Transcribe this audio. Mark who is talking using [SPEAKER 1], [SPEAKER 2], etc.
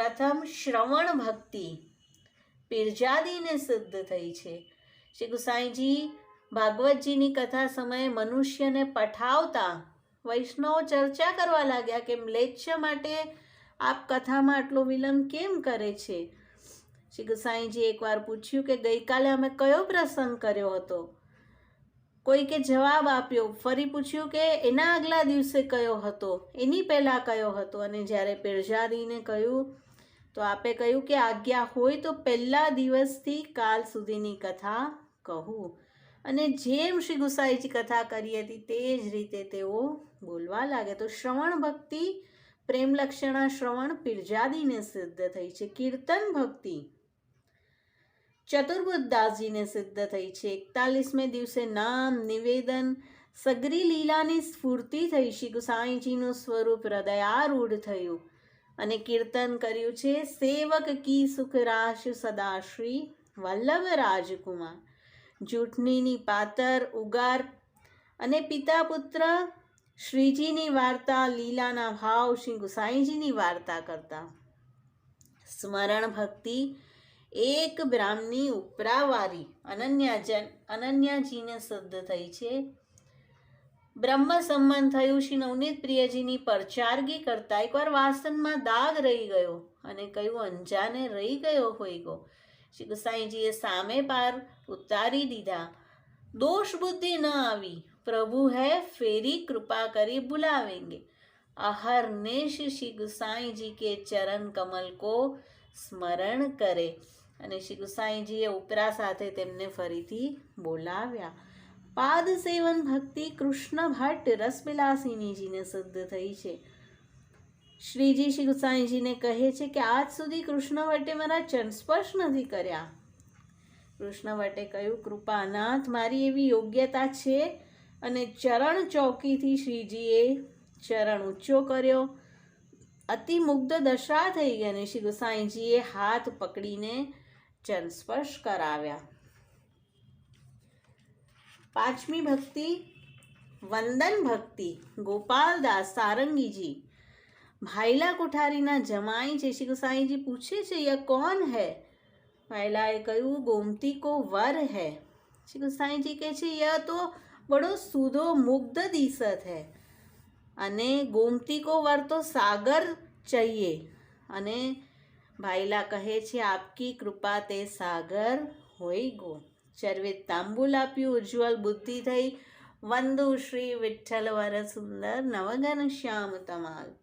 [SPEAKER 1] પ્રથમ શ્રવણ ભક્તિ પીરજાદીને સિદ્ધ થઈ છે. શ્રી ગુસાઈજી ભાગવતજીની કથા સમયે મનુષ્યને પઠાવતા વૈષ્ણવ ચર્ચા કરવા લાગ્યા કે મ્લેચ્છ માટે આપ કથામાં આટલો વિલંબ કેમ કરે છે? શ્રી ગુસાઈજી એકવાર પૂછ્યું કે ગઈકાલે અમે કયો પ્રસંગ કર્યો હતો? કોઈકે જવાબ આપ્યો, ફરી પૂછ્યું કે એના આગલા દિવસે કયો હતો? એની પહેલાં કયો હતો? અને જ્યારે પીરજાદીને કહ્યું તો આપે કહ્યું કે આજ્ઞા હોય તો પહેલા દિવસથી કાલ સુધીની કથા કહું. અને જેમ શ્રી ગુસાઈજી કથા કરી હતી તે જ રીતે તેઓ બોલવા લાગે તો શ્રવણ ભક્તિ પ્રેમલક્ષણા શ્રવણ, પીરજાદીને સિદ્ધ થઈ છે. કીર્તન ભક્તિ ચતુર્બુદ્ધદાસજીને સિદ્ધ થઈ છે. એકતાલીસમે દિવસે નામ નિવેદન, સગરી લીલાની સ્ફૂર્તિ થઈ. શ્રી ગુસાઈજીનું સ્વરૂપ હૃદયારૂઢ થયું. અને કીર્તન કર્યું છે, સેવક કી સુખ રાશ સદા વલ્લભ રાજકુમાર. જૂઠનીની પાતર ઉગાર અને પિતા પુત્ર શ્રીજીની વાર્તા, લીલાના ભાવ, શ્રી ગુસાઈજીની વાર્તા કરતા. સ્મરણ ભક્તિ, એક બ્રાહ્મણી ઉપરાવારી અનન્યાજન અનન્યાજીને સિદ્ધ થઈ છે. બ્રહ્મ સંબંધ થયું શ્રી નવનીત પ્રિયજીની પરચારગી કરતા એકવાર વાસનમાં દાગ રહી ગયો અને કયું અંજાને રહી ગયો હોય ગો શ્રી ગુસાઈજીએ સામે પાર ઉતારી દીધા. દોષ બુદ્ધિ ન આવી. પ્રભુ હે, ફેરી કૃપા કરી બુલાવેંગે અહર્નિશ શ્રી ગુસાઈજી કે ચરણ કમલ કો સ્મરણ કરે. અને શ્રી ગુસાઈજીએ ઉપરા સાથે તેમને ફરીથી બોલાવ્યા. પાદ સેવન ભક્તિ કૃષ્ણ ભટ્ટ રસબિલાસિનીજીને સિદ્ધ થઈ છે. શ્રીજી શ્રી ગુસાઈજીને કહે છે કે આજ સુધી કૃષ્ણ ભટ્ટે મારા ચરણસ્પર્શ નથી કર્યા. કૃષ્ણ ભટ્ટે કહ્યું કૃપાનાથ મારી એવી યોગ્યતા છે અને ચરણ ચોકીથી શ્રીજીએ ચરણ ઊંચો કર્યો. અતિ મુગ્ધ દશા થઈ ગઈ અને શ્રી ગુસાઈજીએ હાથ પકડીને ચરણ સ્પર્શ કરાવ્યા. પાંચમી ભક્તિ વંદન ભક્તિ ગોપાલદાસ સારંગીજી ભાઈલા કોઠારીના જમાઈ છે શ્રી ગુસાઈજી પૂછે છે યા કોણ હૈ ભાઈલાએ કહ્યું ગોમતી કો વર હૈ શ્રી ગુસાઈજી કહે છે યા તો બડો સુધો મુગ્ધ દિશત હૈ અને ગોમતી કો વર તો સાગર ચઈએ અને ભાઈલા કહે છે આપકી કૃપા તે સાગર હોય ગો ચરવે તાંબુલ આપ્યું ઉજ્જવલ બુદ્ધિ થઈ. વંદુ શ્રી વિઠ્ઠલ વર સુંદર નવગન શ્યામ તમાલ.